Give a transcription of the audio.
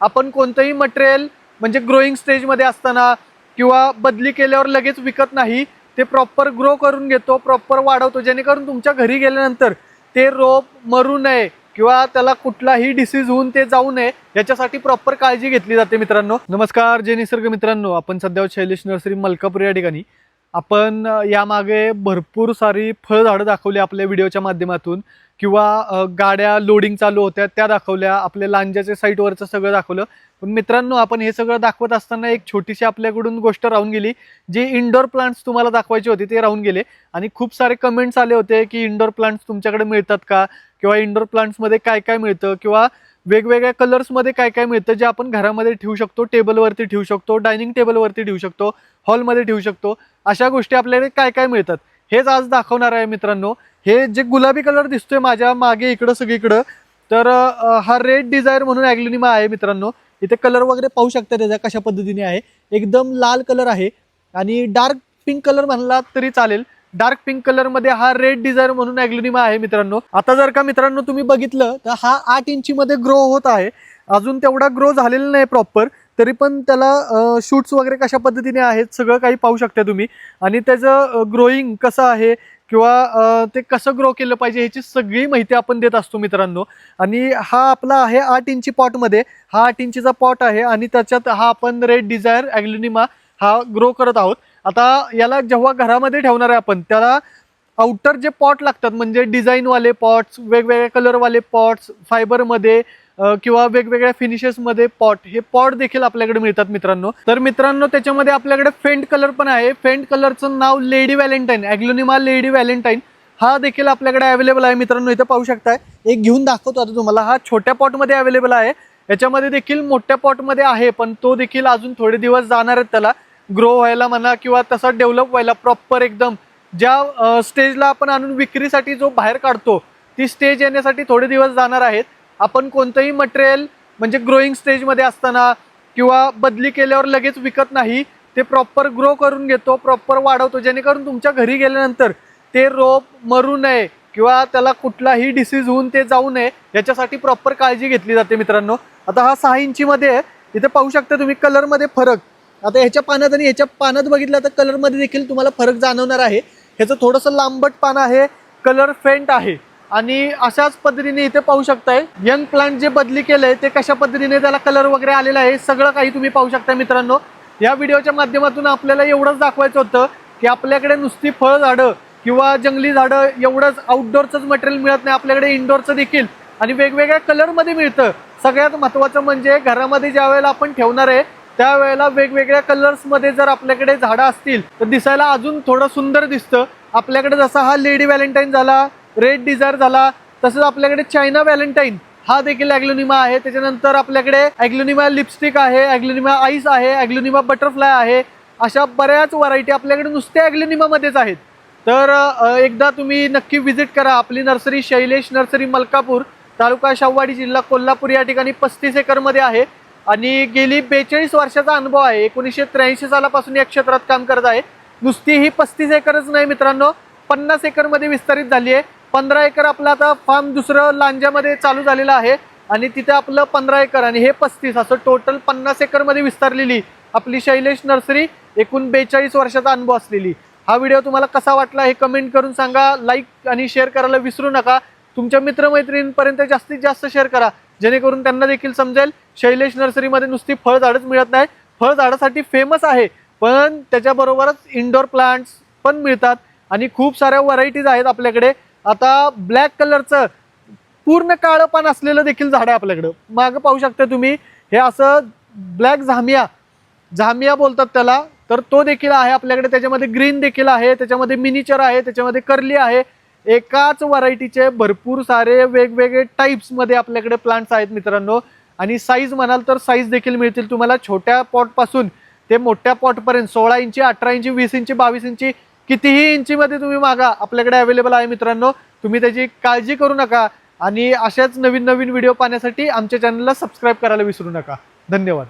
आपण कोणतंही मटेरियल म्हणजे ग्रोईंग स्टेजमध्ये असताना किंवा बदली केल्यावर लगेच विकत नाही ते प्रॉपर ग्रो करून घेतो प्रॉपर वाढवतो. जेणेकरून तुमच्या घरी गेल्यानंतर ते रोप मरू नये किंवा त्याला कुठलाही डिसीज होऊन ते जाऊ नये याच्यासाठी प्रॉपर काळजी घेतली जाते मित्रांनो. नमस्कार जे निसर्ग मित्रांनो आपण सध्या शैलेश नर्सरी मलकापूर या ठिकाणी. आपण यामागे भरपूर सारी फळझाडं दाखवली आपल्या व्हिडिओच्या माध्यमातून किंवा गाड्या लोडिंग चालू होत्या त्या दाखवल्या आपल्या लांजाच्या साईटवरचं सगळं दाखवलं. पण मित्रांनो आपण हे सगळं दाखवत असताना एक छोटीशी आपल्याकडून गोष्ट राहून गेली जे इंडोर प्लांट्स तुम्हाला दाखवायचे होते ते राहून गेले. आणि खूप सारे कमेंट्स आले होते की इंडोर प्लांट्स तुमच्याकडे मिळतात का? किंवा इंडोर प्लांट्समध्ये काय काय मिळतं? किंवा वेगवेगळ्या कलर्समध्ये काय काय मिळतं जे आपण घरामध्ये ठेवू शकतो टेबलवरती ठेवू शकतो डायनिंग टेबलवरती ठेवू शकतो हॉलमध्ये ठेवू शकतो अशा गोष्टी आपल्याला काय काय मिळतात? हेच आज दाखवणार आहे मित्रांनो. हे जे गुलाबी कलर दिसतोय माझ्या मागे इकडं सगळीकडं तर हा रेड डिझायर म्हणून ॲग्लिनिमा आहे मित्रांनो. इथे कलर वगैरे पाहू शकता त्याचा कशा पद्धतीने आहे. एकदम लाल कलर आहे आणि डार्क पिंक कलर म्हणला तरी चालेल. डार्क पिंक कलरमध्ये हा रेड डिझायर म्हणून अॅग्लोनिमा आहे मित्रांनो. आता जर का मित्रांनो तुम्ही बघितलं तर हा आठ इंची मध्ये ग्रो होत आहे. अजून तेवढा ग्रो झालेला नाही प्रॉपर तरी पण त्याला शूट्स वगैरे कशा पद्धतीने आहेत सगळं काही पाहू शकता तुम्ही. आणि त्याचं ग्रोईंग कसं आहे किंवा ते कसं ग्रो केलं पाहिजे ह्याची सगळी माहिती आपण देत असतो मित्रांनो. आणि हा आपला आहे आठ इंची पॉटमध्ये हा आठ इंचीचा पॉट आहे आणि त्याच्यात हा आपण रेड डिझायर ॲग्लिनिमा हा ग्रो करत आहोत. आता याला जेव्हा घरामध्ये ठेवणार आहे आपण त्याला आउटर जे पॉट लागतात म्हणजे डिझाईनवाले पॉट्स वेगवेगळ्या कलरवाले पॉट्स फायबरमध्ये किंवा वेगवेगळ्या फिनिशेसमध्ये पॉट हे पॉट देखील आपल्याकडे मिळतात मित्रांनो. तर मित्रांनो त्याच्यामध्ये आपल्याकडे फेंट कलर पण आहे. फेंट कलरचं नाव lady valentine aglaonema lady valentine हा देखील आपल्याकडे अवेलेबल आहे मित्रांनो इथं पाहू शकताय. एक घेऊन दाखवतो आता तुम्हाला. हा छोट्या पॉटमध्ये अवेलेबल आहे. याच्यामध्ये देखील मोठ्या पॉटमध्ये आहे पण तो देखील अजून थोडे दिवस जाणार आहेत त्याला. ग्रो व्हायला म्हणा किंवा तसा डेव्हलप व्हायला प्रॉपर एकदम ज्या स्टेजला आपण आणून विक्रीसाठी जो बाहेर काढतो ती स्टेज येण्यासाठी थोडे दिवस जाणार आहेत. आपण कोणतंही मटेरियल म्हणजे ग्रोईंग स्टेजमध्ये असताना किंवा बदली केल्यावर लगेच विकत नाही ते प्रॉपर ग्रो करून घेतो प्रॉपर वाढवतो. जेणेकरून तुमच्या घरी गेल्यानंतर ते रोप मरू नये किंवा त्याला कुठलाही डिसीज होऊन ते जाऊ नये याच्यासाठी प्रॉपर काळजी घेतली जाते मित्रांनो. आता हा सहा इंचीमध्ये आहे. इथे पाहू शकता तुम्ही कलरमध्ये फरक. आता ह्याच्या पानात आणि ह्याच्या पानात बघितलं तर कलरमध्ये देखील तुम्हाला फरक जाणवणार आहे. ह्याचं थोडंसं लांबट पान आहे कलर फेंट आहे. आणि अशाच पद्धतीने इथे पाहू शकताय यंग प्लांट जे बदली केलंय ते कशा पद्धतीने त्याला कलर वगैरे आलेला आहे सगळं काही तुम्ही पाहू शकता मित्रांनो. या व्हिडिओच्या माध्यमातून आपल्याला एवढंच दाखवायचं होतं की आपल्याकडे नुसती फळ झाडं किंवा जंगली झाडं एवढंच आउटडोअरचंच मटेरियल मिळत नाही आपल्याकडे इनडोअरचं देखील. आणि वेगवेगळ्या कलरमध्ये मिळतं. सगळ्यात महत्त्वाचं म्हणजे घरामध्ये ज्या वेळेला आपण ठेवणार आहे त्यावेळेला वेगवेगळ्या कलर्समध्ये जर आपल्याकडे झाडं असतील तर दिसायला अजून थोडं सुंदर दिसतं. आपल्याकडे जसा हा लेडी व्हॅलेंटाईन झाला रेड डिझायर झाला तसंच आपल्याकडे चायना व्हॅलेंटाईन. हा देखील ॲग्लोनिमा आहे. त्याच्यानंतर आपल्याकडे ॲग्लोनिमा लिपस्टिक आहे ॲग्लोनिमा आईस आहे ॲग्लोनिमा बटरफ्लाय आहे. अशा बऱ्याच व्हरायटी आपल्याकडे नुसत्या ॲग्लोनिमामध्येच आहेत. तर एकदा तुम्ही नक्की व्हिजिट करा आपली नर्सरी शैलेश नर्सरी मलकापूर तालुका शाहवाडी जिल्हा कोल्हापूर या ठिकाणी पस्तीस एकरमध्ये आहे. आणि गेली बेचाळीस वर्षाचा अनुभव आहे. एकोणीसशे त्र्याऐंशी सालापासून या क्षेत्रात काम करत आहे. नुसती ही पस्तीस एकरच नाही मित्रांनो पन्नास एकरमध्ये विस्तारित झाली आहे. पंधरा एकर आपलं आता फार्म दुसरं लांजामध्ये चालू झालेलं आहे आणि तिथे आपलं पंधरा एकर आणि हे पस्तीस असं टोटल पन्नास एकरमध्ये विस्तारलेली आपली शैलेश नर्सरी एकूण बेचाळीस वर्षाचा अनुभव असलेली. हा व्हिडिओ तुम्हाला कसा वाटला हे कमेंट करून सांगा. लाईक आणि शेअर करायला विसरू नका. तुमच्या मित्रमैत्रिणींपर्यंत जास्तीत जास्त शेअर करा. जेणेकरून त्यांना देखील समजेल शैलेश नर्सरीमध्ये नुसती फळझाडच मिळत नाही फळझाडासाठी फेमस आहे. पण त्याच्याबरोबरच इनडोअर प्लांट्स पण मिळतात. आणि खूप साऱ्या व्हरायटीज आहेत आपल्याकडे. आता ब्लॅक कलरचं पूर्ण काळं पान असलेलं देखील झाड आहे आपल्याकडं. मागं पाहू शकता तुम्ही हे असं ब्लॅक झामिया. झामिया बोलतात त्याला. तर तो देखील आहे आपल्याकडे. त्याच्यामध्ये ग्रीन देखील आहे. त्याच्यामध्ये मिनिचर आहे. त्याच्यामध्ये कर्ली आहे. एकाच व्हरायटीचे भरपूर सारे वेगवेगळे टाईप्समध्ये आपल्याकडे प्लांट्स आहेत मित्रांनो. आणि साईज म्हणाल तर साईज देखील मिळतील तुम्हाला. छोट्या पॉटपासून ते मोठ्या पॉटपर्यंत सोळा इंची अठरा इंची वीस इंची बावीस इंची कितीही इंचीमध्ये तुम्ही मागा आपल्याकडे अवेलेबल आहे मित्रांनो. तुम्ही त्याची काळजी करू नका. आणि अशाच नवीन नवीन व्हिडिओ पाहण्यासाठी आमच्या चॅनलला सबस्क्राईब करायला विसरू नका. धन्यवाद.